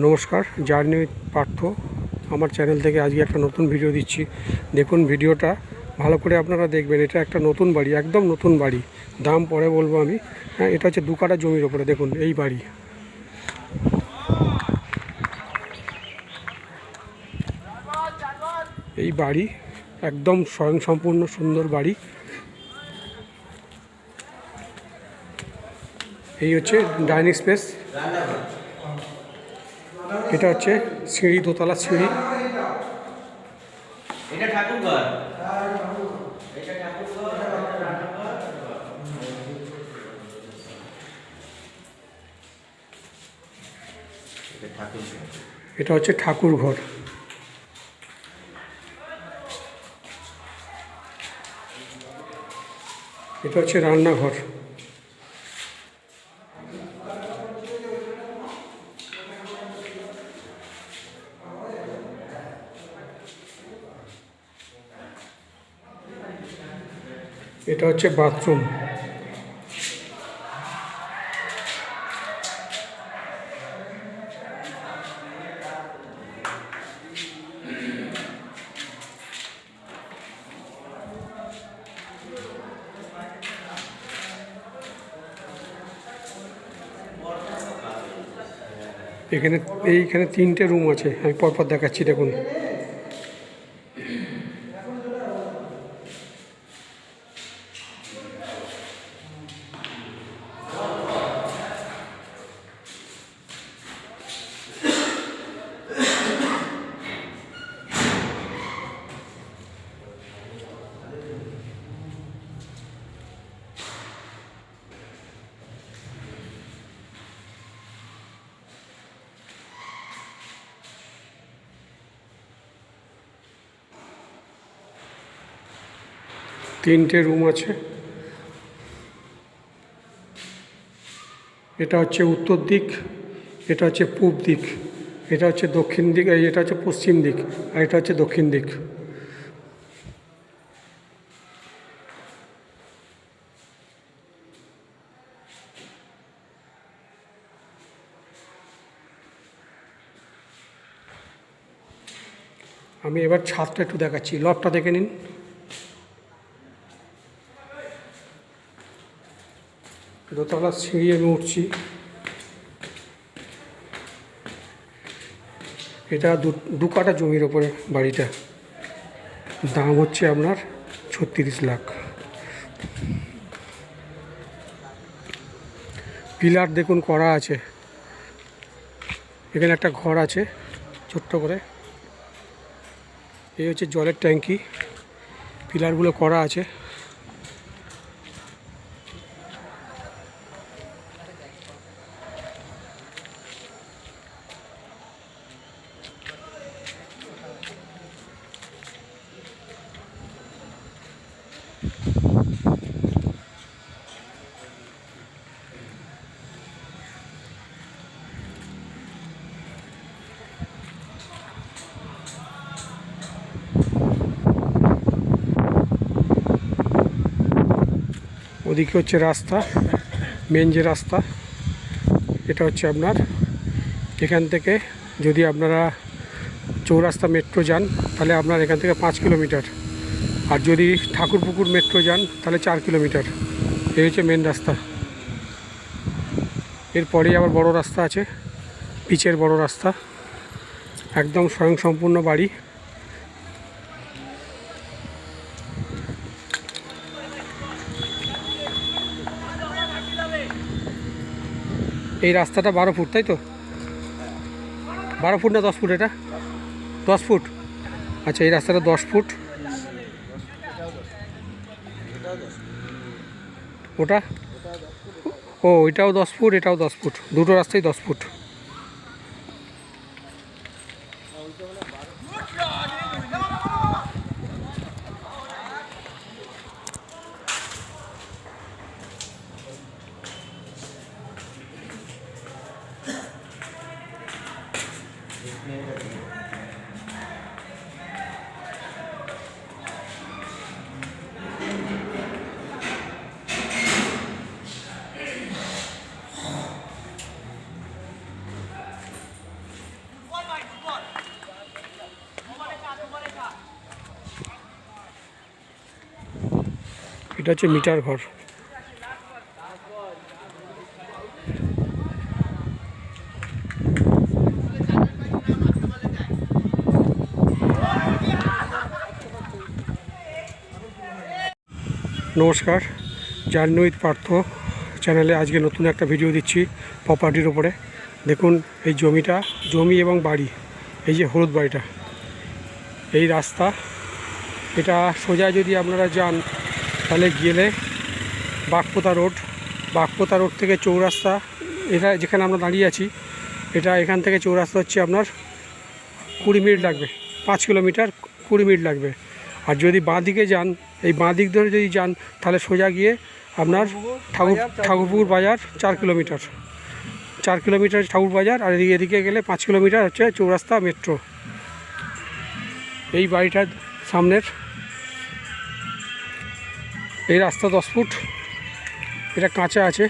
নমস্কার, জার্নি পার্থ। আমার চ্যানেল থেকে আজকে একটা নতুন ভিডিও দিচ্ছি। দেখুন ভিডিওটা, ভালো করে আপনারা দেখবেন, এটা একটা নতুন বাড়ি, একদম নতুন বাড়ি। দাম পরে বলব আমি। হ্যাঁ এটা হচ্ছে দু কাটা জমির ওপরে, দেখুন, এই বাড়ি। এই বাড়ি একদম স্বয়ংসম্পূর্ণ সুন্দর বাড়ি। এই হচ্ছে ডাইনিং স্পেস। এটা হচ্ছে সিঁড়ি দোতলা সিঁড়ি। এটা ঠাকুর এটা ঠাকুর ঘর। এটা এটা হচ্ছে ঠাকুর ঘর এটা হচ্ছে রান্নাঘর। এটা হচ্ছে বাথরুম এখানে এইখানে তিনটে রুম আছে। আমি পরপর দেখাচ্ছি দেখুন। তিনটে রুম আছে। এটা হচ্ছে উত্তর দিক, এটা হচ্ছে পূব দিক, এটা হচ্ছে দক্ষিণ দিক এটা হচ্ছে পশ্চিম দিক, আর এটা হচ্ছে দক্ষিণ দিক। আমি এবার ছাদটা একটু দেখাচ্ছি। লবটা দেখে নিন। দোতলা সিঁড়ি আমি উঠছি। এটা দু কাটা জমির ওপরে বাড়িটা। দাম হচ্ছে আপনার ছত্রিশ লাখ। পিলার দেখুন করা আছে। এখানে একটা ঘর আছে ছোট্ট করে। এই হচ্ছে জলের ট্যাঙ্কি। পিলারগুলো করা আছে। ওদিকে হচ্ছে রাস্তা মেন যে রাস্তা, এটা হচ্ছে আপনার, এখান থেকে যদি আপনারা চৌরাস্তা মেট্রো যান, তাহলে আপনার এখান থেকে পাঁচ কিলোমিটার আর যদি ঠাকুরপুকুর মেট্রো যান, তাহলে চার কিলোমিটার এই হচ্ছে মেন রাস্তা। এরপরেই আবার বড় রাস্তা আছে, পিচের বড় রাস্তা। একদম স্বয়ংসম্পূর্ণ বাড়ি। এই রাস্তাটা বারো ফুট, তাই তো? বারো ফুট না দশ ফুট এটা? দশ ফুট? আচ্ছা এই রাস্তাটা দশ ফুট। ওটা? ও এটাও দশ ফুট, এটাও দশ ফুট। দুটো রাস্তাই দশ ফুট। এটা হচ্ছে মিটার ঘর। নমস্কার উইথ পার্থ চ্যানেলে আজকে নতুন একটা ভিডিও দিচ্ছি প্রপার্টির ওপরে দেখুন এই জমিটা, জমি এবং বাড়ি, এই যে হলুদ বাড়িটা। এই রাস্তা, এটা সোজা যদি আপনারা যান তাহলে গেলে বাগপোতা রোড বাগপোতা রোড থেকে চৌরাস্তা, এটা যেখানে আমরা দাঁড়িয়ে আছি, এটা এখান থেকে চৌরাস্তা হচ্ছে আপনার কুড়ি মিনিট লাগবে, পাঁচ কিলোমিটার কুড়ি মিনিট লাগবে। আর যদি বাঁ দিকে যান, এই বাঁ দিক ধরে যদি যান, তাহলে সোজা গিয়ে আপনার ঠাকুর ঠাকুরপুর বাজার চার কিলোমিটার। চার কিলোমিটার ঠাকুর বাজার, আর এদিকে এদিকে গেলে পাঁচ কিলোমিটার হচ্ছে চৌরাস্তা মেট্রো। এই বাড়িটার সামনের এই রাস্তা দশ ফুট। এটা কাঁচা আছে।